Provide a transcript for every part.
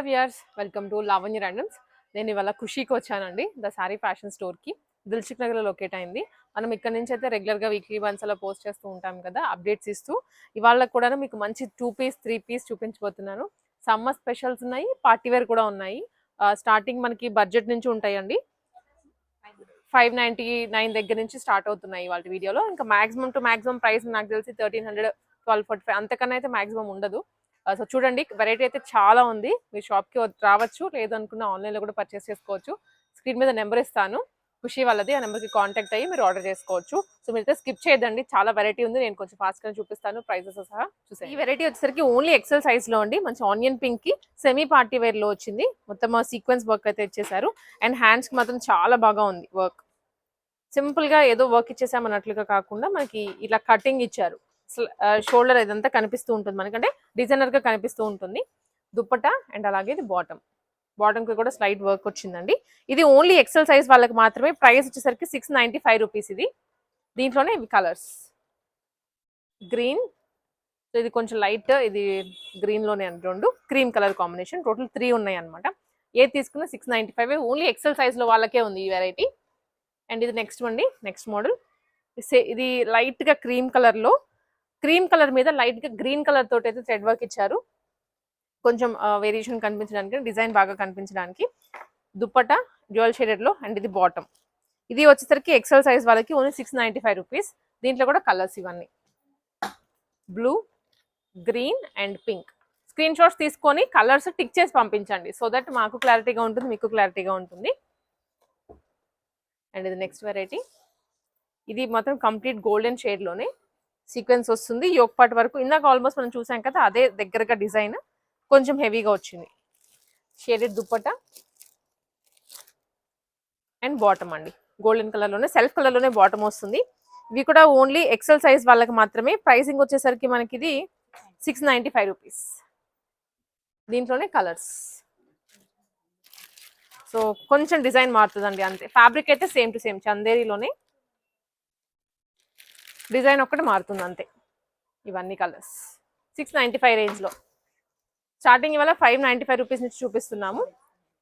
Hello viewers welcome to Lavanya randoms. నేను ఇవాళ ఖుషీకి వచ్చానండి ద సారీ ఫ్యాషన్ స్టోర్కి. దిల్చిక్ నగర్లో లొకేట్ అయింది. మనం ఇక్కడ నుంచి అయితే రెగ్యులర్గా వీక్లీ వన్స్ అలా పోస్ట్ చేస్తూ ఉంటాం కదా అప్డేట్స్ ఇస్తూ. ఇవాళ కూడా మీకు మంచి టూ పీస్ త్రీ పీస్ చూపించబోతున్నాను. సమ్మర్ స్పెషల్స్ ఉన్నాయి పార్టీ వేర్ కూడా ఉన్నాయి. స్టార్టింగ్ మనకి బడ్జెట్ నుంచి ఉంటాయండి. ఫైవ్ నైంటీ నైన్ దగ్గర నుంచి స్టార్ట్ అవుతున్నాయి వాళ్ళ వీడియోలో. ఇంకా మాక్సిమం టు మాక్సిమం ప్రైస్ నాకు తెలిసి thirteen hundred twelve forty five అంతకన్నా అయితే మాక్సిమం ఉండదు. సో చూడండి వెరైటీ అయితే చాలా ఉంది. మీరు షాప్కి రావచ్చు లేదు అనుకున్న ఆన్లైన్లో కూడా పర్చేస్ చేసుకోవచ్చు. స్క్రీన్ మీద నెంబర్ ఇస్తాను. ఖుషి వాళ్ళది ఆ నెంబర్కి కాంటాక్ట్ అయ్యి మీరు ఆర్డర్ చేసుకోవచ్చు. సో మీరైతే స్కిప్ చేయదండి చాలా వెరైటీ ఉంది. నేను కొంచెం ఫాస్ట్గా చూపిస్తాను. ప్రైజెస్ సహా చూసాను ఈ వెరైటీ వచ్చేసరికి ఓన్లీ ఎక్సెల్ సైజ్లో అండి. మంచి ఆనియన్ పింక్కి సెమీ పార్టీ వేర్లో వచ్చింది. మొత్తం సీక్వెన్స్ వర్క్ అయితే ఇచ్చేసారు. అండ్ హ్యాండ్స్కి మాత్రం చాలా బాగా ఉంది వర్క్ సింపుల్గా ఏదో వర్క్ ఇచ్చేసామన్నట్లుగా కాకుండా మనకి ఇలా కటింగ్ ఇచ్చారు. షోల్డర్ ఇదంతా కనిపిస్తూ ఉంటుంది మనకంటే డిజైనర్గా కనిపిస్తూ ఉంటుంది. దుప్పట అండ్ అలాగే ఇది బాటమ్. బాటమ్కి కూడా స్లైడ్ వర్క్ వచ్చిందండి. ఇది ఓన్లీ ఎక్సెల్ సైజ్ వాళ్ళకి మాత్రమే. ప్రైస్ వచ్చేసరికి సిక్స్ నైన్టీ ఫైవ్ రూపీస్ ఇది. దీంట్లోనే ఇవి కలర్స్. గ్రీన్. ఇది కొంచెం లైట్ ఇది గ్రీన్లోనే అండి రెండు. Cream colour combination. Total three ఉన్నాయి అనమాట ఏది తీసుకున్న six ninety five. Only XL సైజ్లో వాళ్ళకే ఉంది ఈ వెరైటీ. అండ్ ఇది నెక్స్ట్ అండి నెక్స్ట్ మోడల్. ఇది లైట్గా క్రీమ్ కలర్లో క్రీమ్ కలర్ మీద లైట్గా గ్రీన్ కలర్ తోటి అయితే థ్రెడ్ వర్క్ ఇచ్చారు. కొంచెం వేరియేషన్ కనిపించడానికి డిజైన్ బాగా కనిపించడానికి. దుప్పట డ్యూయల్ షేడెడ్లో అండ్ ఇది బాటమ్. ఇది వచ్చేసరికి ఎక్సెల్ సైజ్ వాళ్ళకి only six ninety five rupees దీంట్లో కూడా కలర్స్ ఇవన్నీ. Blue green and pink screen shots తీసుకొని కలర్స్ టిక్ చేసి పంపించండి. సో దట్ మాకు క్లారిటీగా ఉంటుంది మీకు క్లారిటీగా ఉంటుంది. అండ్ ఇది నెక్స్ట్ వెరైటీ ఇది మాత్రం కంప్లీట్ గోల్డెన్ షేడ్లోనే సీక్వెన్స్ వస్తుంది. యోక్ పార్ట్ వరకు ఇందాక ఆల్మోస్ట్ మనం చూసాం కదా అదే దగ్గరగా డిజైన్ కొంచెం హెవీగా వచ్చింది. షేడెడ్ దుప్పట? అండ్. బాటమ్ అండి గోల్డెన్ కలర్లోనే సెల్ఫ్ కలర్లోనే బాటమ్ వస్తుంది. ఇవి కూడా ఓన్లీ ఎక్సెల్ సైజ్ వాళ్ళకి మాత్రమే. ప్రైసింగ్ వచ్చేసరికి మనకి ఇది సిక్స్ నైంటీ ఫైవ్ రూపీస్ దీంట్లోనే కలర్స్ సో కొంచెం డిజైన్ మారుతుందండి అంతే. ఫ్యాబ్రిక్ అయితే సేమ్ టు సేమ్ చందేరిలోనే. డిజైన్ ఒక్కటి మారుతుంది అంతే. ఇవన్నీ కలర్స్ సిక్స్ నైంటీ ఫైవ్ రేంజ్లో స్టార్టింగ్ ఇవాళ ఫైవ్ నైంటీ ఫైవ్ రూపీస్ నుంచి చూపిస్తున్నాము.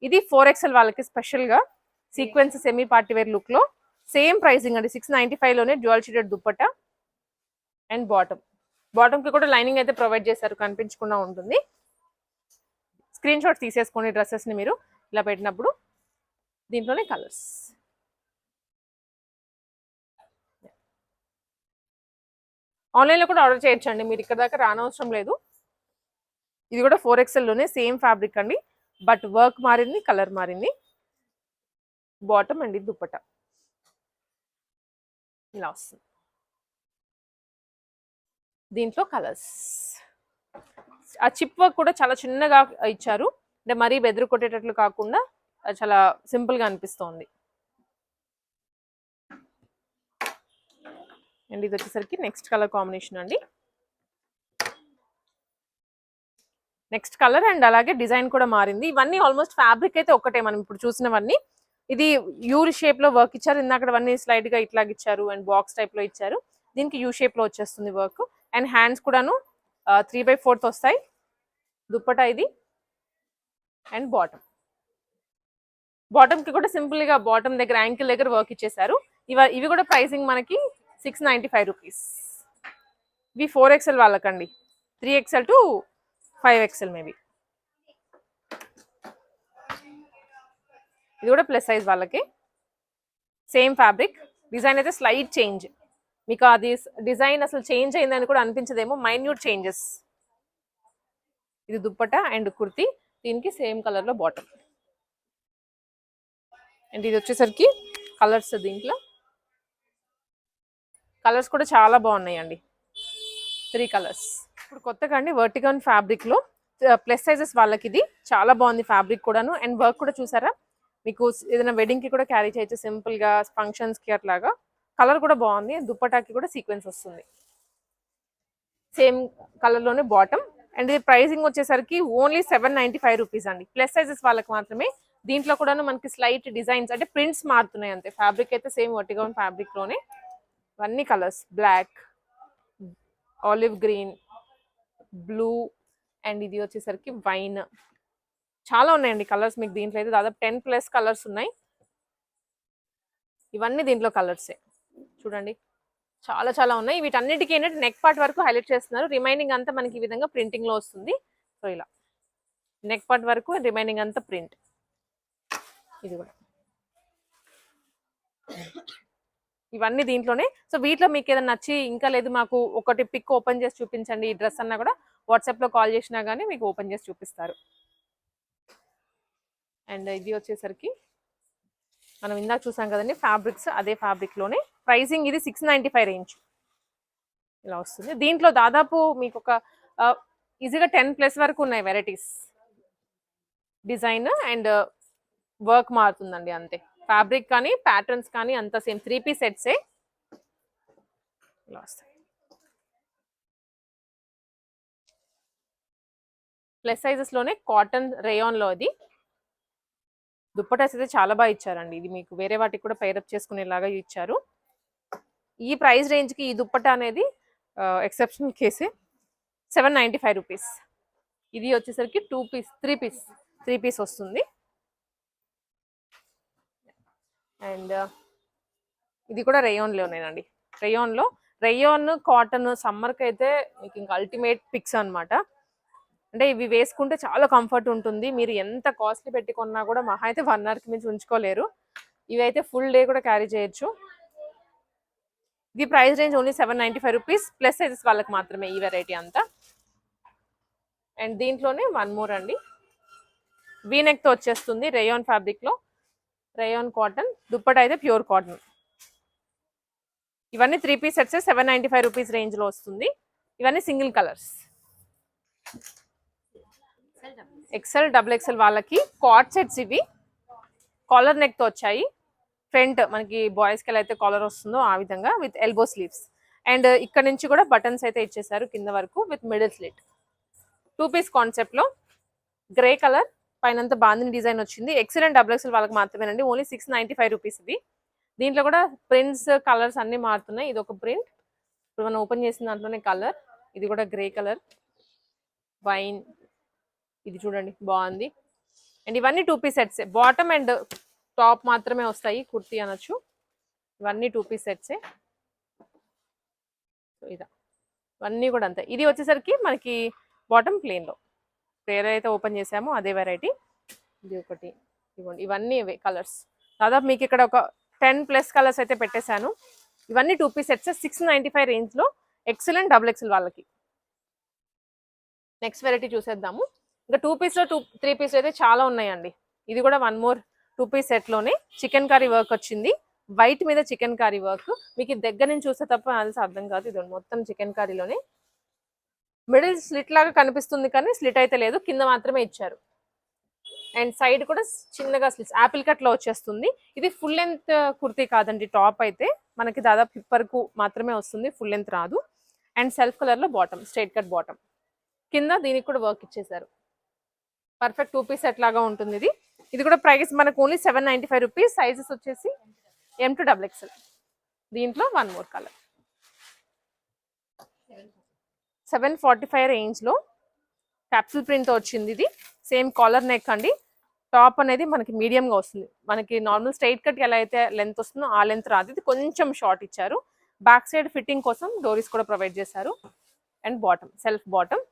ఇది ఫోర్ ఎక్స్ఎల్ వాళ్ళకి స్పెషల్గా సీక్వెన్స్ సెమీ పార్టీవేర్ లుక్లో సేమ్ ప్రైసింగ్ అండి. Six ninety ఫైవ్లోనే dual shaded dupatta and bottom బాటమ్కి కూడా లైనింగ్ అయితే ప్రొవైడ్ చేశారు కనిపించకుండా ఉంటుంది. స్క్రీన్ షాట్ తీసేసుకోండి డ్రెస్సెస్ని మీరు ఇలా పెట్టినప్పుడు దీంట్లోనే కలర్స్ ఆన్లైన్లో కూడా ఆర్డర్ చేయొచ్చండి. మీరు ఇక్కడ దాకా రానవసరం లేదు. ఇది కూడా ఫోర్ ఎక్స్ఎల్లోనే సేమ్ ఫ్యాబ్రిక్ అండి. బట్ వర్క్ మారింది కలర్ మారింది. బాటమ్ అండి దుప్పట. ఇలా వస్తుంది. దీంట్లో కలర్స్. ఆ చిప్ వర్క్ కూడా చాలా చిన్నగా ఇచ్చారు. అంటే మరీ బెదిరి కొట్టేటట్లు కాకుండా చాలా సింపుల్గా అనిపిస్తోంది. అండ్ ఇది వచ్చేసరికి నెక్స్ట్ కలర్ కాంబినేషన్ అండి. నెక్స్ట్ కలర్ అండ్ అలాగే డిజైన్ కూడా మారింది. ఇవన్నీ ఆల్మోస్ట్ ఫ్యాబ్రిక్ అయితే ఒకటే మనం ఇప్పుడు చూసినవన్నీ. ఇది యూర్ షేప్లో వర్క్ ఇచ్చారు. ఇందాకవన్నీ స్లైడ్గా ఇట్లాగ ఇచ్చారు అండ్ బాక్స్ టైప్లో ఇచ్చారు. దీనికి యూ షేప్లో వచ్చేస్తుంది వర్క్. అండ్ హ్యాండ్స్ కూడాను త్రీ బై ఫోర్త్ వస్తాయి. దుప్పట ఇది. And bottom. బాటమ్కి కూడా సింపుల్గా బాటమ్ దగ్గర యాంకిల్ దగ్గర వర్క్ ఇచ్చేసారు ఇవ ఇవి కూడా ప్రైసింగ్ మనకి సిక్స్ నైంటీ ఫైవ్ రూపీస్. ఇవి four XL వాళ్ళకండి. Three XL two five XL maybe. ఇది కూడా ప్లస్ సైజ్ వాళ్ళకి. Same fabric. డిజైన్ అయితే స్లైట్ చేంజ్. మీకు అది డిజైన్ అసలు చేంజ్ అయిందని కూడా అనిపించదేమో. Minute changes. ఇది దుప్పట అండ్ కుర్తి. దీనికి సేమ్ కలర్లో బాటమ్. అండ్ ఇది వచ్చేసరికి కలర్స్ దీంట్లో. కలర్స్ కూడా చాలా బాగున్నాయండి. త్రీ కలర్స్ ఇప్పుడు కొత్తగా అండి వర్టికన్ ఫ్యాబ్రిక్లో ప్లస్ సైజెస్ వాళ్ళకి ఇది చాలా బాగుంది ఫ్యాబ్రిక్ కూడాను. అండ్ వర్క్ కూడా చూసారా? మీకు ఏదైనా వెడ్డింగ్కి కూడా క్యారీ చేయొచ్చు సింపుల్గా ఫంక్షన్స్కి అట్లాగా. కలర్ కూడా బాగుంది. దుప్పటాకి కూడా సీక్వెన్స్ వస్తుంది. సేమ్ కలర్లోనే బాటమ్ అండ్ ఇది ప్రైసింగ్ వచ్చేసరికి only seven ninety five rupees అండి. ప్లస్ సైజెస్ వాళ్ళకి మాత్రమే. దీంట్లో కూడా మనకి స్లైట్ డిజైన్స్ అంటే ప్రింట్స్ మారుతున్నాయి అంతే. ఫ్యాబ్రిక్ అయితే సేమ్ వర్టిగౌన్ ఫ్యాబ్రిక్లోనే ఇవన్నీ colours. Black olive green blue and ఇది వచ్చేసరికి వైన్ చాలా ఉన్నాయండి కలర్స్ మీకు దీంట్లో. అయితే దాదాపు టెన్ ప్లస్ కలర్స్ ఉన్నాయి. ఇవన్నీ దీంట్లో కలర్సే చూడండి. చాలా చాలా ఉన్నాయి. వీటన్నిటికీ ఏంటంటే నెక్ పార్ట్ వరకు హైలైట్ చేస్తున్నారు. రిమైనింగ్ అంతా మనకి ఈ విధంగా ప్రింటింగ్లో వస్తుంది. సో ఇలా. నెక్ పార్ట్ వరకు రిమైనింగ్ అంతా ప్రింట్ ఇది కూడా. ఇవన్నీ దీంట్లోనే. సో వీటిలో మీకు ఏదైనా నచ్చి ఇంకా లేదు మాకు ఒకటి పిక్ ఓపెన్ చేసి చూపించండి ఈ డ్రెస్ అన్నా కూడా వాట్సాప్లో కాల్ చేసినా కానీ మీకు ఓపెన్ చేసి చూపిస్తారు. అండ్ ఇది వచ్చేసరికి మనం ఇందాక చూసాం కదండి ఫ్యాబ్రిక్స్ అదే ఫ్యాబ్రిక్లోనే. ప్రైసింగ్ ఇది సిక్స్ నైంటీ ఫైవ్ రేంజ్. ఇలా వస్తుంది. దీంట్లో దాదాపు మీకు ఒక ఈజీగా టెన్ ప్లస్ వరకు ఉన్నాయి వెరైటీస్. డిజైన్ అండ్ వర్క్ మారుతుందండి అంతే. ఫ్యాబ్రిక్ కానీ ప్యాటర్న్స్ కానీ అంత సేమ్. Three piece సెట్సే. ఇలా వస్తాయి. ప్లస్ సైజెస్లోనే కాటన్ రేయాన్లో అది. దుప్పటాస్ అయితే చాలా బాగా ఇచ్చారండి. ఇది మీకు వేరే వాటికి కూడా పైరప్ చేసుకునేలాగా ఇచ్చారు. ఈ ప్రైస్ రేంజ్కి ఈ దుప్పట అనేది ఎక్సెప్షన్ కేసే సెవెన్ నైంటీ ఫైవ్ రూపీస్ ఇది వచ్చేసరికి two piece three piece three piece వస్తుంది. అండ్ ఇది కూడా రేయాన్లోనేనండి రేయోన్లో రేయోన్ కాటన్ సమ్మర్కి అయితే మీకు ఇంకా అల్టిమేట్ పిక్స్ అనమాట అంటే ఇవి వేసుకుంటే చాలా కంఫర్ట్ ఉంటుంది. మీరు ఎంత కాస్ట్లీ పెట్టుకున్నా కూడా మహా అయితే వన్ అవర్కి మించి ఉంచుకోలేరు. ఇవి అయితే ఫుల్ డే కూడా క్యారీ చేయొచ్చు. ఇది price range only seven ninety five rupees plus sizes వాళ్ళకి మాత్రమే ఈ వెరైటీ అంతా. అండ్ దీంట్లోనే వన్ మోర్ అండి. వీనెక్తో వచ్చేస్తుంది రేయాన్ ఫ్యాబ్రిక్లో రేయాన్ కాటన్ దుప్పట అయితే ప్యూర్ కాటన్ ఇవన్నీ three piece sets seven ninety five rupees రేంజ్లో వస్తుంది. ఇవన్నీ single colours XL double XL వాళ్ళకి కాట్ సెట్స్ ఇవి. కాలర్ నెక్తో వచ్చాయి. ఫ్రంట్ మనకి బాయ్స్కి ఎలా అయితే కాలర్ వస్తుందో ఆ విధంగా విత్ ఎల్బో స్లీవ్స్ అండ్ ఇక్కడ నుంచి కూడా బటన్స్ అయితే ఇచ్చేసారు కింద వరకు with middle slit two piece కాన్సెప్ట్లో గ్రే కలర్ పైనంత బాందిని డిజైన్ వచ్చింది. ఎక్సెల్ అండ్ డబుల్ ఎక్సెల్ వాళ్ళకి మాత్రమేనండి. Only six ninety five rupees ఇది. దీంట్లో కూడా ప్రింట్స్ కలర్స్ అన్నీ మారుతున్నాయి. ఇది ఒక ప్రింట్ ఇప్పుడు మనం ఓపెన్ చేసిన దాంట్లోనే కలర్ ఇది కూడా గ్రే కలర్ వైన్ ఇది చూడండి బాగుంది. అండ్ ఇవన్నీ టూ పీస్ సెట్సే బాటమ్ అండ్ టాప్ మాత్రమే వస్తాయి కుర్తీ అనొచ్చు. ఇవన్నీ టూ పీస్ సెట్సే ఇదా. ఇవన్నీ కూడా అంతే. ఇది వచ్చేసరికి మనకి బాటమ్ ప్లేన్లో ఏదైతే ఓపెన్ చేసామో అదే వెరైటీ ఇది ఒకటి ఇవ్వండి. ఇవన్నీ ఇవే కలర్స్ దాదాపు మీకు ఇక్కడ ఒక టెన్ ప్లస్ కలర్స్ అయితే పెట్టేశాను. ఇవన్నీ two piece sets six ninety five రేంజ్లో ఎక్సెల్ డబుల్ ఎక్సెల్ వాళ్ళకి. నెక్స్ట్ వెరైటీ చూసేద్దాము. ఇంకా టూ పీస్లో టూ త్రీ పీస్ అయితే చాలా ఉన్నాయండి. ఇది కూడా వన్ మోర్ టూ పీస్ సెట్లోనే చికెన్ కర్రీ వర్క్ వచ్చింది. వైట్ మీద చికెన్ కర్రీ వర్క్ మీకు దగ్గర నుంచి చూస్తే తప్ప అది అర్థం కాదు. ఇది మొత్తం చికెన్ కర్రీలోనే మిడిల్ స్లిట్ లాగా కనిపిస్తుంది కానీ స్లిట్ అయితే లేదు. కింద మాత్రమే ఇచ్చారు. అండ్ సైడ్ కూడా చిన్నగా స్లిట్స్. యాపిల్ కట్లో వచ్చేస్తుంది. ఇది ఫుల్ లెంత్ కుర్తీ కాదండి. టాప్ అయితే మనకి దాదాపు హిప్ వరకు మాత్రమే వస్తుంది. ఫుల్ లెంత్ రాదు. అండ్ సెల్ఫ్ కలర్లో బాటమ్ స్ట్రైట్ కట్ బాటమ్. కింద దీనికి కూడా వర్క్ ఇచ్చేసారు పర్ఫెక్ట్ టూ పీస్ సెట్ లాగా ఉంటుంది ఇది. ఇది కూడా ప్రైస్ మనకు only seven ninety five rupees. Sizes వచ్చేసి ఎం టు డబుల్ ఎక్స్ఎల్ దీంట్లో one more colour. Seven forty five రేంజ్లో క్యాప్సిల్ ప్రింట్ వచ్చింది ఇది. సేమ్ కాలర్ నెక్ అండి. టాప్ అనేది మనకి మీడియంగా వస్తుంది. మనకి నార్మల్ స్ట్రైట్ కట్ ఎలా అయితే లెంత్ వస్తుందో ఆ లెంత్ రాదు. ఇది కొంచెం షార్ట్ ఇచ్చారు. బ్యాక్ సైడ్ ఫిట్టింగ్ కోసం డోరీస్ కూడా ప్రొవైడ్ చేశారు. And bottom self bottom.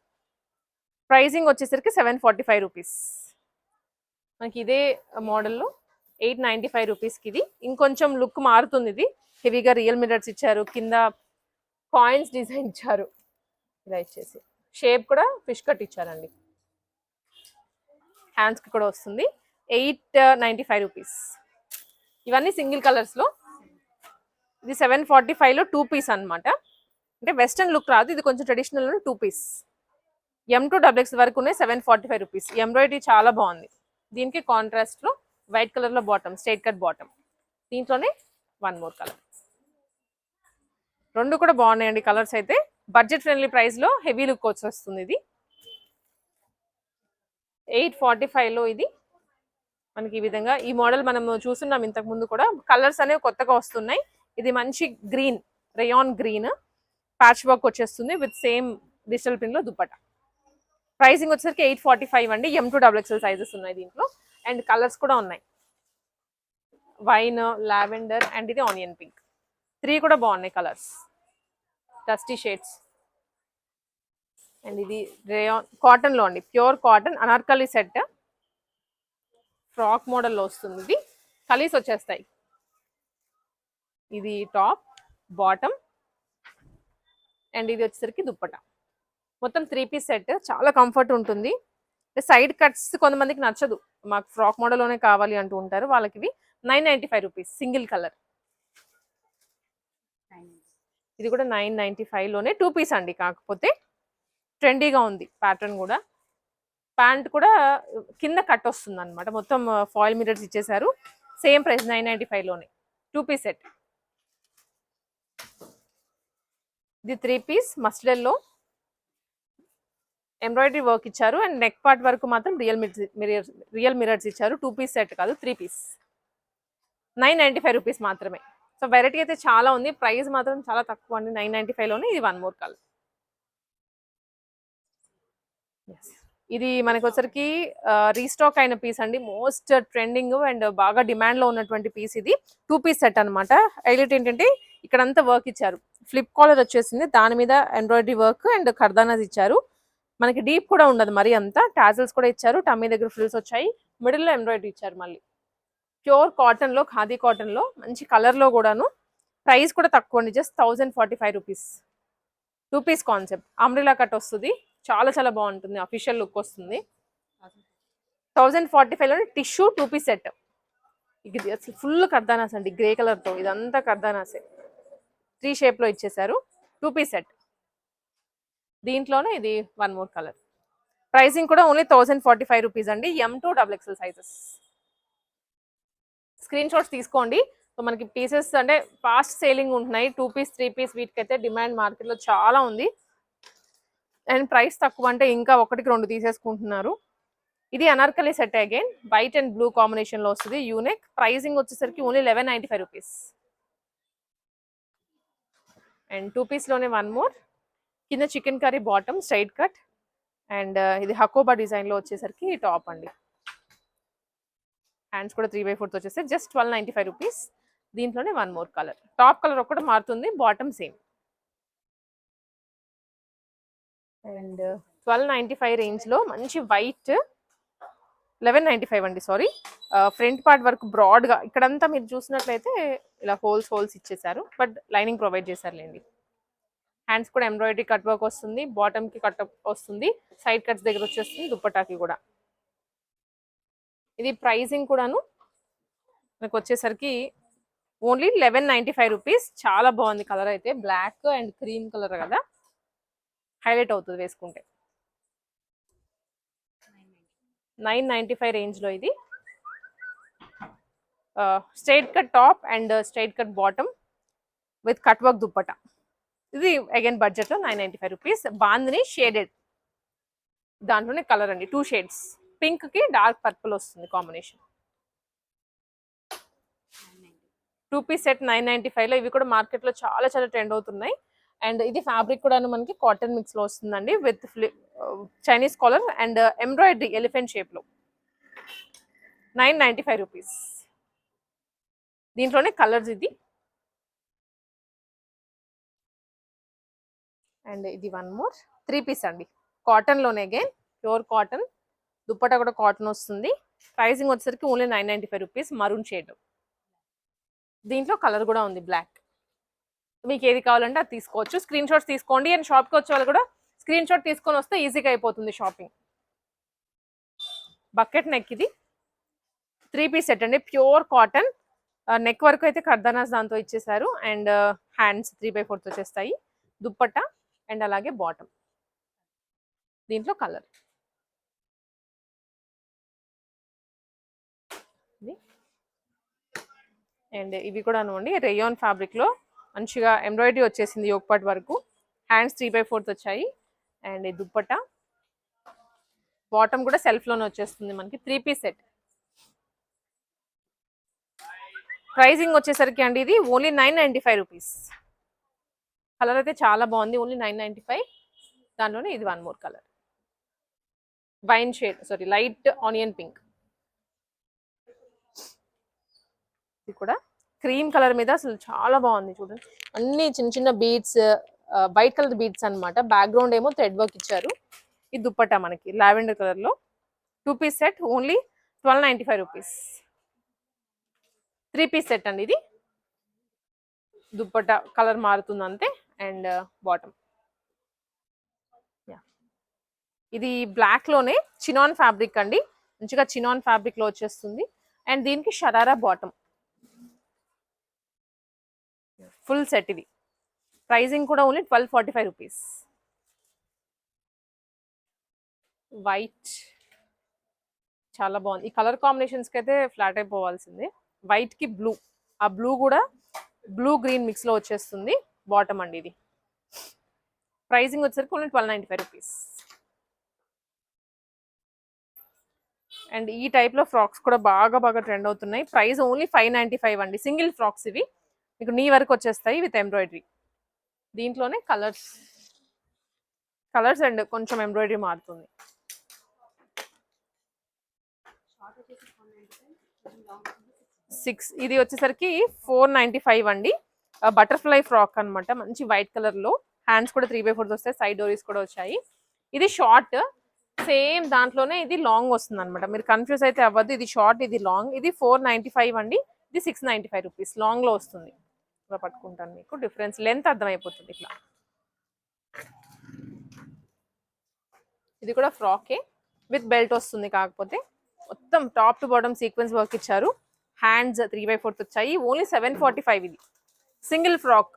Pricing వచ్చేసరికి సెవెన్ ఫార్టీ ఫైవ్ రూపీస్. మనకి ఇదే మోడల్లో ఎయిట్ నైంటీ ఫైవ్ రూపీస్కి ఇది. ఇంకొంచెం లుక్ మారుతుంది ఇది. హెవీగా రియల్ మిరర్స్ ఇచ్చారు. కింద కాయిన్స్ డిజైన్ ఇచ్చారు. ఇలా ఇచ్చేసి షేప్ కూడా ఫిష్ కట్ ఇచ్చారండి. హ్యాండ్స్కి కూడా వస్తుంది. ఎయిట్ నైంటీ ఫైవ్ రూపీస్ ఇవన్నీ సింగిల్ కలర్స్లో ఇది సెవెన్ ఫార్టీ ఫైవ్లో టూ పీస్ అన్నమాట. అంటే వెస్ట్రన్ లుక్ రాదు. ఇది కొంచెం traditional two piece M to WX X వరకు ఉన్నాయి seven forty five rupees embroidery చాలా బాగుంది. దీనికి కాంట్రాస్ట్లో వైట్ కలర్లో బాటమ్ స్ట్రైట్ కట్ బాటమ్ దీంట్లోనే వన్ మోర్ కలర్ రెండు కూడా బాగున్నాయండి కలర్స్ అయితే. బడ్జెట్ ఫ్రెండ్లీ ప్రైస్లో హెవీ లుక్ వచ్చేస్తుంది ఇది. ఎయిట్ ఫార్టీ ఫైవ్లో ఇది. మనకి ఈ విధంగా ఈ మోడల్ మనం చూస్తున్నాం ఇంతకు ముందు కూడా. కలర్స్ అనేవి కొత్తగా వస్తున్నాయి. ఇది మంచి green rayon green. Patch work వచ్చేస్తుంది విత్ సేమ్ డిజిటల్ ప్రింట్లో దుప్పట. ప్రైసింగ్ వచ్చేసరికి ఎయిట్ ఫార్టీ ఫైవ్ అండి. M to double XL sizes ఉన్నాయి దీంట్లో. అండ్ కలర్స్ కూడా ఉన్నాయి. వైన్ లావెండర్ అండ్ ఇది ఆనియన్ పింక్. త్రీ కూడా బాగున్నాయి కలర్స్. డస్టీ షేడ్స్ అండ్ ఇది రేయాన్ కాటన్లో అండి. Pure cotton anarkali set frock మోడల్లో వస్తుంది ఇది. కలీస్ వచ్చేస్తాయి. ఇది టాప్ బాటమ్ అండ్ ఇది వచ్చేసరికి దుప్పట. మొత్తం త్రీ పీస్ సెట్ చాలా కంఫర్ట్ ఉంటుంది. సైడ్ కట్స్ కొంతమందికి నచ్చదు. మాకు ఫ్రాక్ మోడల్లోనే కావాలి అంటూ ఉంటారు. వాళ్ళకి ఇవి nine ninety five rupees single colour ఇది కూడా నైన్ నైంటీ లోనే టూ పీస్ అండి. కాకపోతే ట్రెండీగా ఉంది ప్యాటర్న్ కూడా. ప్యాంట్ కూడా కింద కట్ వస్తుంది అనమాట మొత్తం ఫాయిల్ మిరర్స్ ఇచ్చేసారు సేమ్ ప్రైస్ నైన్ నైంటీ లోనే. Two piece set. ఇది త్రీ పీస్ మస్లెల్లో ఎంబ్రాయిడరీ వర్క్ ఇచ్చారు. అండ్ నెక్ పార్ట్ వరకు మాత్రం రియల్ మిరర్స్ రియల్ మిరర్స్ ఇచ్చారు. టూ పీస్ సెట్ కాదు three piece. Nine ninety five rupees మాత్రమే. సో వెరైటీ అయితే చాలా ఉంది. ప్రైస్ మాత్రం చాలా తక్కువ అండి. నైన్ నైంటీ ఫైవ్లోనే ఇది వన్ మోర్ కలర్. ఇది మనకి వచ్చరికి రీస్టాక్ అయిన పీస్ అండి. మోస్ట్ ట్రెండింగ్ అండ్ బాగా డిమాండ్లో ఉన్నటువంటి పీస్ ఇది. టూ పీస్ సెట్ అనమాట హైలైట్ ఏంటంటే ఇక్కడంతా వర్క్ ఇచ్చారు. ఫ్లిప్ కాలర్ వచ్చేసింది. దాని మీద ఎంబ్రాయిడరీ వర్క్ అండ్ ఖర్దానాస్ ఇచ్చారు. మనకి డీప్ కూడా ఉండదు మరి అంతా. టాజల్స్ కూడా ఇచ్చారు. టమ్మీ దగ్గర ఫ్రిల్స్ వచ్చాయి. మిడిల్లో ఎంబ్రాయిడరీ ఇచ్చారు మళ్ళీ. ప్యూర్ కాటన్లో ఖాదీ కాటన్లో మంచి కలర్లో కూడాను ప్రైస్ కూడా తక్కువ అండి just thousand forty five rupees two piece concept umbrella cut వస్తుంది. చాలా చాలా బాగుంటుంది అఫీషియల్ లుక్ వస్తుంది. థౌజండ్ ఫార్టీ ఫైవ్లో టిష్యూ టూ పీస్ సెట్ ఇది అసలు ఫుల్ కర్దానాస్ అండి గ్రే కలర్తో ఇదంతా కర్దానాసే త్రీ షేప్లో ఇచ్చేసారు. టూ పీస్ సెట్ దీంట్లోనే ఇది వన్ మోర్ కలర్ ప్రైసింగ్ కూడా only thousand forty five rupees అండి M to double XL sizes screen shots తీసుకోండి. సో మనకి పీసెస్ అంటే ఫాస్ట్ సేలింగ్ ఉంటున్నాయి. టూ పీస్ త్రీ పీస్ వీటికైతే డిమాండ్ మార్కెట్లో చాలా ఉంది. అండ్ ప్రైస్ తక్కువ అంటే ఇంకా ఒకటికి రెండు తీసేసుకుంటున్నారు. ఇది anarkali set again white and blue కాంబినేషన్లో వస్తుంది. యూనిక్ ప్రైసింగ్ వచ్చేసరికి only eleven ninety five rupees and two పీస్లోనే one more కింద chikankari bottom straight cut and ఇది హకోబా డిజైన్లో వచ్చేసరికి టాప్ అండి. హ్యాండ్స్ కూడా త్రీ బై ఫోర్త్ వచ్చేసి just twelve ninety five rupees దీంట్లోనే one more colour top colour ఒక్కటి మారుతుంది bottom same and twelve ninety five రేంజ్లో మంచి వైట్ లెవెన్ నైంటీ ఫైవ్ అండి సారీ ఫ్రంట్ పార్ట్ వరకు బ్రాడ్గా ఇక్కడంతా మీరు చూసినట్లయితే ఇలా హోల్స్ హోల్స్ ఇచ్చేసారు బట్ లైనింగ్ ప్రొవైడ్ చేశారులేండి. హ్యాండ్స్ కూడా ఎంబ్రాయిడరీ కట్ వర్క్ వస్తుంది బాటమ్కి కట్ వస్తుంది సైడ్ కట్స్ దగ్గర వచ్చేస్తుంది దుప్పటాకి కూడా. ఇది ప్రైజింగ్ కూడాను మనకు వచ్చేసరికి only eleven ninety five rupees. చాలా బాగుంది కలర్ అయితే. బ్లాక్ అండ్ క్రీమ్ కలర్ కదా. హైలైట్ అవుతుంది వేసుకుంటే. నైన్ నైంటీ ఫైవ్ రేంజ్లో ఇది. Straight cut top and straight cut bottom with cut work dupatta. ఇది అగైన్ బడ్జెట్లో nine ninety five rupees. Bandhani shaded. దాంట్లోనే కలర్ అండి. Two shades. పింక్కి డార్క్ పర్పుల్ వస్తుంది combination. Two piece set nine ninety ఫైవ్లో ఇవి కూడా మార్కెట్లో చాలా చాలా ట్రెండ్ అవుతున్నాయి. అండ్ ఇది ఫ్యాబ్రిక్ కూడా మనకి కాటన్ మిక్స్లో వస్తుందండి with Chinese collar and embroidery elephant షేప్లో. Nine ninety five rupees. దీంట్లోనే కలర్స్ ఇది. అండ్ ఇది వన్ మోర్. త్రీ పీస్ అండి. కాటన్లోనే అగైన్. Pure cotton. దుప్పటా కూడా కాటన్ వస్తుంది. ప్రైసింగ్ వచ్చేసరికి only nine ninety five rupees maroon shade. దీంట్లో కలర్ కూడా ఉంది బ్లాక్. మీకు ఏది కావాలంటే అది తీసుకోవచ్చు. స్క్రీన్ షాట్స్ తీసుకోండి. అండ్ షాప్కి వచ్చే వాళ్ళు కూడా స్క్రీన్ షాట్ తీసుకొని వస్తే ఈజీగా అయిపోతుంది షాపింగ్. బకెట్ నెక్ ఇది. త్రీ పీస్ సెట్ అండి. Pure cotton. నెక్ వరకు అయితే కర్దనాస్ దాంతో ఇచ్చేసారు. And hands three by fourth వచ్చేస్తాయి. దుప్పట్ట అండ్ అలాగే బాటమ్. దీంట్లో కలర్. అండ్ ఇవి కూడా అనుకోండి రేయాన్ ఫ్యాబ్రిక్లో మంచిగా ఎంబ్రాయిడరీ వచ్చేసింది యోగపాట్ వరకు. హ్యాండ్స్ త్రీ బై ఫోర్త్ వచ్చాయి. అండ్ దుప్పట. బాటమ్ కూడా సెల్ఫ్లోనే వచ్చేస్తుంది మనకి త్రీ పీస్ సెట్ ప్రైజింగ్ వచ్చేసరికి అండి ఇది only nine ninety five rupees colour అయితే చాలా బాగుంది ఓన్లీ నైన్ నైంటీ ఫైవ్ దానిలోనే ఇది one more colour wine shade sorry light onion pink ఇది కూడా. క్రీమ్ కలర్ మీద అసలు చాలా బాగుంది చూడండి. అన్ని చిన్న చిన్న బీడ్స్ వైట్ కలర్ బీడ్స్ అనమాట బ్యాక్గ్రౌండ్ ఏమో థ్రెడ్ వర్క్ ఇచ్చారు. ఇది దుప్పట్టా మనకి లావెండర్ కలర్లో. Two piece set only twelve ninety five rupees three piece set అండి ఇది. దుప్పట్టా కలర్ మారుతుంది అంతే. అండ్ బాటమ్ uh, ఇది బ్లాక్లోనే చినాన్ ఫ్యాబ్రిక్ అండి. మంచిగా చినాన్ ఫ్యాబ్రిక్లో వచ్చేస్తుంది. అండ్ దీనికి షరారా బాటమ్ ఫుల్ సెట్ ఇది. ప్రైజింగ్ కూడా only twelve forty five rupees. White చాలా బాగుంది. ఈ కలర్ కాంబినేషన్స్కి అయితే ఫ్లాట్ అయిపోవాల్సింది. వైట్కి బ్లూ ఆ బ్లూ కూడా బ్లూ గ్రీన్ మిక్స్లో వచ్చేస్తుంది. బాటమ్ అండి ఇది. ప్రైజింగ్ వచ్చేసరికి only twelve ninety five rupees. And ఈ టైప్లో ఫ్రాక్స్ కూడా బాగా బాగా ట్రెండ్ అవుతున్నాయి. Price only five ninety five అండి. సింగిల్ ఫ్రాక్స్ ఇవి. మీకు నీ వరకు వచ్చేస్తాయి విత్ ఎంబ్రాయిడరీ దీంట్లోనే కలర్స్ కలర్స్ అండ్ కొంచెం ఎంబ్రాయిడరీ మారుతుంది. సిక్స్ ఇది వచ్చేసరికి ఫోర్ నైంటీ ఫైవ్ అండి. బటర్ఫ్లై ఫ్రాక్ అన్నమాట. మంచి వైట్ కలర్లో. హ్యాండ్స్ కూడా త్రీ బై ఫోర్ వస్తాయి. సైడ్ డోరీస్ కూడా వచ్చాయి. ఇది షార్ట్ సేమ్ దాంట్లోనే ఇది లాంగ్ వస్తుంది అనమాట మీరు కన్ఫ్యూజ్ అయితే అవ్వద్దు. ఇది షార్ట్ ఇది లాంగ్ ఇది ఫోర్ నైంటీ ఫైవ్ అండి. ఇది సిక్స్ నైంటీ ఫైవ్ రూపీస్ లాంగ్లో వస్తుంది. ఇలా పట్టుకుంటాను మీకు. డిఫరెన్స్ లెంత్ అర్థమైపోతుంది ఇట్లా. ఇది కూడా ఫ్రాకే విత్ బెల్ట్ వస్తుంది కాకపోతే. మొత్తం top to bottom sequence work ఇచ్చారు. హ్యాండ్స్ త్రీ బై ఫోర్త్ వచ్చాయి. ఓన్లీ సెవెన్ ఫార్టీ ఫైవ్ ఇది. Single frock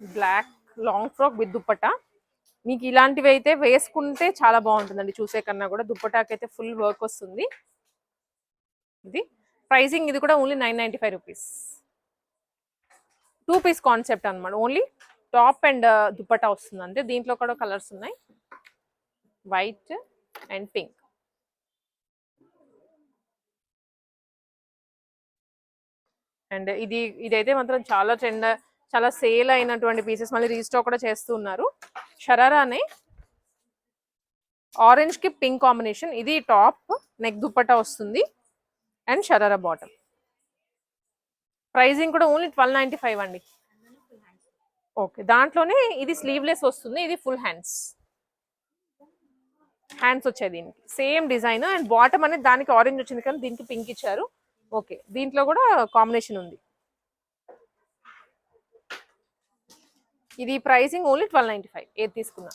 black long frock with dupatta మీకు ఇలాంటివి అయితే వేసుకుంటే చాలా బాగుంటుందండి. చూసే కన్నా కూడా. దుప్పటాకైతే ఫుల్ వర్క్ వస్తుంది. ఇది. ప్రైసింగ్ ఇది కూడా only nine ninety five rupees. Two piece concept అనమాట ఓన్లీ టాప్ అండ్ దుప్పటా వస్తుంది. అంతే దీంట్లో కూడా కలర్స్ ఉన్నాయి. వైట్ అండ్ పింక్ అండ్ ఇది ఇదైతే మాత్రం చాలా ట్రెండ్ చాలా సేల్ అయినటువంటి పీసెస్ మళ్ళీ రీస్టాక్ కూడా చేస్తూ ఉన్నారు. షరారానే ఆరెంజ్కి పింక్ కాంబినేషన్ ఇది టాప్ నెక్ దుప్పటా వస్తుంది. And sharara bottom. ప్రైజింగ్ కూడా ఓన్లీ ట్వెల్వ్ నైంటీ ఫైవ్ అండి. ఓకే దాంట్లోనే ఇది స్లీవ్లెస్ వస్తుంది ఇది ఫుల్ హ్యాండ్స్. హ్యాండ్స్ వచ్చాయి దీనికి. సేమ్ డిజైన్ అండ్ బాటమ్ అనేది దానికి ఆరెంజ్ వచ్చింది కానీ దీనికి పింక్ ఇచ్చారు. ఓకే దీంట్లో కూడా కాంబినేషన్ ఉంది. ఇది pricing only twelve ninety five ఏది తీసుకున్నా.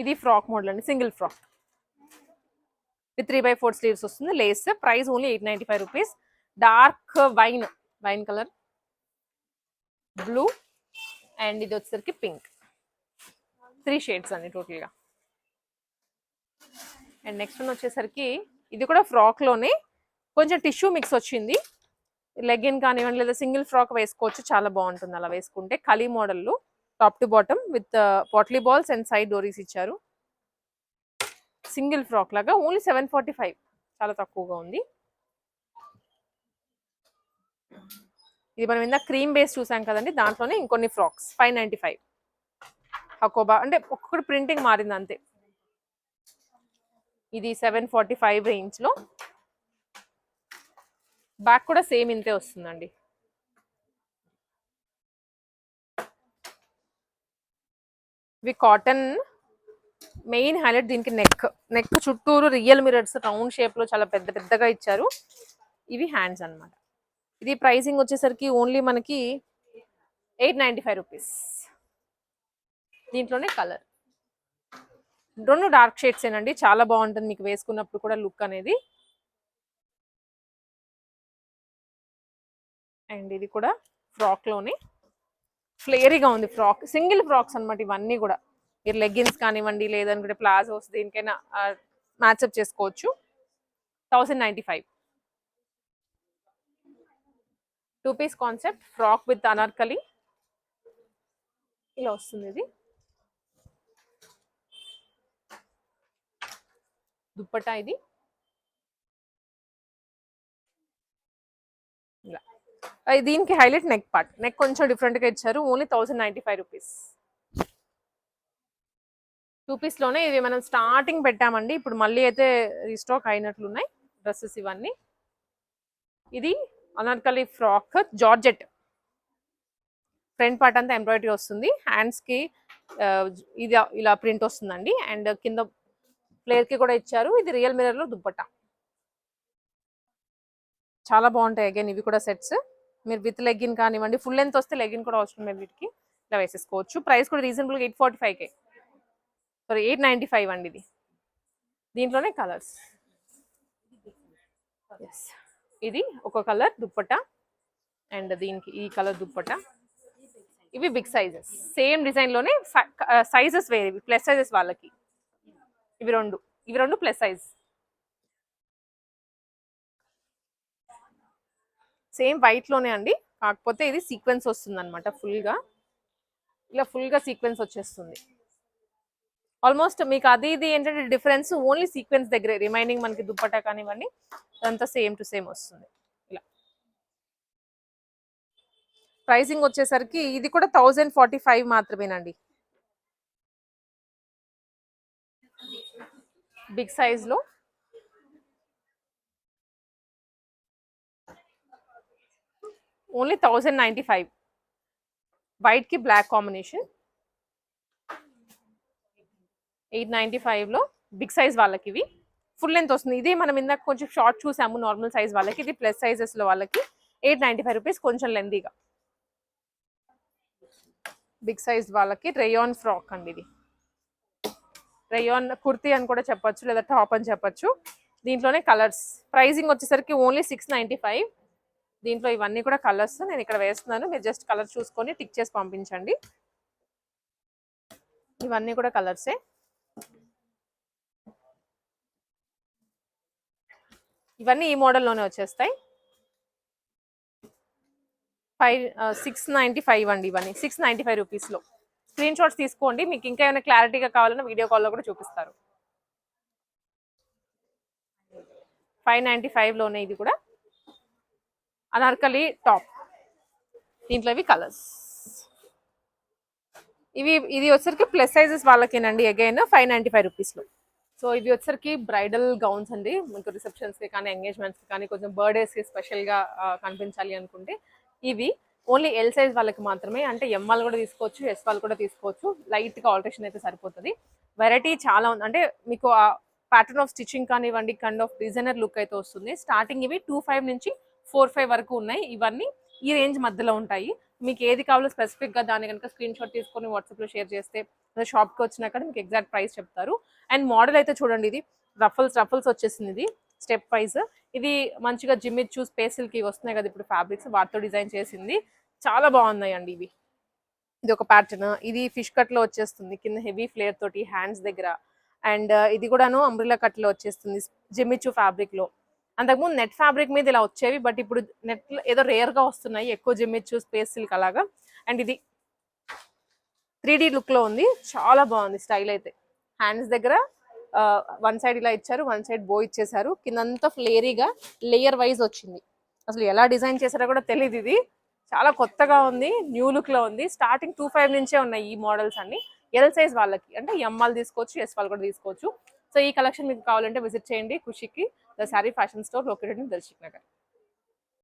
ఇది ఫ్రాక్ మోడల్ అండి single frock. With three by four sleeves వస్తుంది lace price only eight ninety five rupees dark wine wine colour blue and ఇది వచ్చేసరికి పింక్ త్రీ షేడ్స్ అండి టోటల్గా అండ్ నెక్స్ట్ వన్ వచ్చేసరికి ఇది కూడా ఫ్రాక్లోనే కొంచెం టిష్యూ మిక్స్ వచ్చింది. లెగిన్ కానివ్వండి లేదా సింగిల్ ఫ్రాక్ వేసుకోవచ్చు చాలా బాగుంటుంది అలా వేసుకుంటే. కలీ మోడల్లో. Top to bottom with potli balls and side డోరీస్ ఇచ్చారు. సింగిల్ ఫ్రాక్ లాగా ఓన్లీ సెవెన్ ఫార్టీ ఫైవ్. చాలా తక్కువగా ఉంది. ఇది మనం ఇందాక క్రీమ్ బేస్ చూసాం కదండి దాంట్లోనే ఇంకొన్ని frocks five ninety five. Hakoba అంటే ఒక్కొక్కటి ప్రింటింగ్ మారింది అంతే. ఇది సెవెన్ ఫార్టీ ఫైవ్ రేంజ్లో. బ్యాక్ కూడా సేమ్ ఇంతే వస్తుందండి. ఇవి కాటన్ మెయిన్ హైలైట్ దీనికి నెక్. నెక్ చుట్టూరు రియల్ మిరర్స్ రౌండ్ షేప్లో చాలా పెద్ద పెద్దగా ఇచ్చారు. ఇవి హ్యాండ్స్ అన్నమాట. ఇది ప్రైసింగ్ వచ్చేసరికి ఓన్లీ మనకి ఎయిట్ నైంటీ ఫైవ్ రూపీస్ దీంట్లోనే కలర్ రెండు డార్క్ షేడ్స్ ఏనండి. చాలా బాగుంటుంది మీకు వేసుకున్నప్పుడు కూడా లుక్ అనేది. అండ్ ఇది కూడా ఫ్రాక్లోనే. ఫ్లేరీగా ఉంది ఫ్రాక్ సింగిల్ ఫ్రాక్స్ అనమాట ఇవన్నీ కూడా. మీరు లెగ్గిన్స్ కానివ్వండి లేదనుకుంటే ప్లాజోస్ దేనికైనా మ్యాచ్అప్ చేసుకోవచ్చు. Thousand ninety five. Two piece concept frock with anarkali ఇలా వస్తుంది ఇది. దుప్పటా ఇది. దీనికి హైలైట్ నెక్ పార్ట్. నెక్ కొంచెం డిఫరెంట్గా ఇచ్చారు. Only thousand ninety five rupees two పీస్లోనే ఇవి మనం స్టార్టింగ్ పెట్టామండి. ఇప్పుడు మళ్ళీ అయితే రీస్టాక్ అయినట్లున్నాయి డ్రెస్సెస్ ఇవన్నీ. ఇది anarkali frock georgette. Front part అంతా ఎంబ్రాయిడరీ వస్తుంది. హ్యాండ్స్కి ఇది ఇలా ప్రింట్ వస్తుందండి. అండ్ కింద ఫ్లేర్కి కూడా ఇచ్చారు. ఇది రియల్ మిరర్లో దుప్పట్ట. చాలా బాగుంటాయి. అగైన్ ఇవి కూడా సెట్స్ మీరు విత్ లెగ్గిన్ కానివ్వండి ఫుల్ లెంత్ వస్తే లెగ్గిన్ కూడా అవసరం లేదు వీటికి. ఇలా వేసేసుకోవచ్చు. ప్రైస్ కూడా రీజనబుల్గా ఎయిట్ ఫార్టీ ఫైవ్కే సారీ ఎయిట్ నైంటీ ఫైవ్ అండి ఇది. దీంట్లోనే కలర్స్. ఎస్ ఇది ఒక కలర్ దుప్పట అండ్ దీనికి ఈ కలర్ దుప్పట. ఇవి బిగ్ సైజెస్. సేమ్ డిజైన్లోనే సైజెస్ వేరే ప్లస్ సైజెస్ వాళ్ళకి. ఇవి రెండు ఇవి రెండు ప్లస్ సైజ్. సేమ్ వైట్లోనే అండి. కాకపోతే ఇది సీక్వెన్స్ వస్తుంది అనమాట ఫుల్గా. ఇలా ఫుల్గా సీక్వెన్స్ వచ్చేస్తుంది. ఆల్మోస్ట్ మీకు అది ఇది ఏంటంటే డిఫరెన్స్ ఓన్లీ సీక్వెన్స్ దగ్గరే. రిమైనింగ్ మనకి దుప్పటా కానివ్వండి అదంతా సేమ్ టు సేమ్ వస్తుంది. ఇలా. ప్రైసింగ్ వచ్చేసరికి ఇది కూడా థౌజండ్ ఫార్టీ ఫైవ్ మాత్రమేనండి. బిగ్ సైజ్లో. Only thousand ninety five. వైట్కి black combination eight ninety ఫైవ్లో బిగ్ సైజ్ వాళ్ళకి ఇవి ఫుల్ లెంత్ వస్తుంది. ఇదే మనం ఇందాక కొంచెం షార్ట్ చూసాము నార్మల్ సైజ్ వాళ్ళకి. ఇది ప్లస్ సైజెస్లో వాళ్ళకి. ఎయిట్ నైంటీ ఫైవ్ రూపీస్ కొంచెం లెందీగా బిగ్ సైజ్ వాళ్ళకి రేయాన్ ఫ్రాక్ అండి ఇది. రేయాన్ కుర్తీ అని కూడా చెప్పచ్చు లేదా టాప్ అని చెప్పొచ్చు. దీంట్లోనే కలర్స్ ప్రైజింగ్ వచ్చేసరికి ఓన్లీ సిక్స్ నైంటీ ఫైవ్ దీంట్లో ఇవన్నీ కూడా కలర్స్ నేను ఇక్కడ వేస్తున్నాను. మీరు జస్ట్ కలర్ చూసుకొని టిక్ చేసి పంపించండి. ఇవన్నీ కూడా కలర్సే ఇవన్నీ ఈ మోడల్లోనే వచ్చేస్తాయి. ఫైవ్ సిక్స్ నైంటీ ఫైవ్ అండి ఇవన్నీ. సిక్స్ నైంటీ ఫైవ్ రూపీస్లో స్క్రీన్ షాట్స్ తీసుకోండి. మీకు ఇంకా ఏమైనా క్లారిటీగా కావాలన్నా వీడియో కాల్లో కూడా చూపిస్తారు. ఫైవ్ నైంటీ ఫైవ్లోనే ఇది కూడా. అనార్కలి టాప్. దీంట్లో ఇవి కలర్స్. ఇవి ఇది వచ్చరికి ప్లస్ సైజెస్ వాళ్ళకేనండి అగైన్ ఫైవ్ నైంటీ ఫైవ్ రూపీస్లో. సో ఇవి వచ్చరికి బ్రైడల్ గౌన్స్ అండి. మీకు రిసెప్షన్స్కి కానీ ఎంగేజ్మెంట్స్కి కానీ కొంచెం బర్త్డేస్కి స్పెషల్గా కనిపించాలి అనుకుంటే ఇవి ఓన్లీ ఎల్ సైజ్ వాళ్ళకి మాత్రమే. అంటే ఎం వాళ్ళు కూడా తీసుకోవచ్చు ఎస్ వాళ్ళు కూడా తీసుకోవచ్చు. లైట్గా ఆల్టరేషన్ అయితే సరిపోతుంది. వెరైటీ చాలా ఉంది. అంటే మీకు ఆ ప్యాటర్న్ ఆఫ్ స్టిచ్చింగ్ కానివ్వండి కైండ్ ఆఫ్ డిజైనర్ లుక్ అయితే వస్తుంది. స్టార్టింగ్ ఇవి టూ ఫైవ్ నుంచి ఫోర్ ఫైవ్ వరకు ఉన్నాయి. ఇవన్నీ ఈ రేంజ్ మధ్యలో ఉంటాయి. మీకు ఏది కావాలో స్పెసిఫిక్గా దాన్ని కనుక స్క్రీన్ షాట్ తీసుకొని వాట్సాప్లో షేర్ చేస్తే షాప్కి వచ్చినాక మీకు ఎగ్జాక్ట్ ప్రైస్ చెప్తారు. అండ్ మోడల్ అయితే చూడండి ఇది రఫల్స్ రఫల్స్ వచ్చేసింది ఇది స్టెప్ వైజ్. ఇది మంచిగా జిమ్మిచ్చు స్పేసిల్కి వస్తున్నాయి కదా ఇప్పుడు ఫ్యాబ్రిక్స్ వాటితో డిజైన్ చేసింది. చాలా బాగున్నాయి అండి ఇవి. ఇది ఒక ప్యాటర్న్. ఇది ఫిష్ కట్లో వచ్చేస్తుంది కింద హెవీ ఫ్లేర్ తోటి హ్యాండ్స్ దగ్గర. అండ్ ఇది కూడాను అంబ్రిలా కట్లో వచ్చేస్తుంది జిమ్మిచ్చు ఫ్యాబ్రిక్లో అంతకుముందు నెట్ ఫ్యాబ్రిక్ మీద ఇలా వచ్చేవి బట్ ఇప్పుడు నెట్ ఏదో రేర్గా వస్తున్నాయి. ఎక్కువ జిమ్మిచ్చు స్పేస్ సిల్క్ అలాగా. అండ్ ఇది త్రీ లుక్లో ఉంది. చాలా బాగుంది స్టైల్ అయితే. హ్యాండ్స్ దగ్గర వన్ సైడ్ ఇలా ఇచ్చారు వన్ సైడ్ బో ఇచ్చేసారు కిందంతా ఫ్లేరీగా లేయర్ వైజ్ వచ్చింది. అసలు ఎలా డిజైన్ చేశారో కూడా తెలియదు ఇది. చాలా కొత్తగా ఉంది న్యూ లుక్లో ఉంది. స్టార్టింగ్ టూ ఫైవ్ నుంచే ఉన్నాయి ఈ మోడల్స్ అన్ని. ఎల్ సైజ్ వాళ్ళకి. అంటే ఎంఎల్ తీసుకోవచ్చు ఎస్ వాళ్ళు కూడా తీసుకోవచ్చు. సో ఈ కలెక్షన్ మీకు కావాలంటే విజిట్ చేయండి ఖుషికి. The sari fashion store located in Darshak Nagar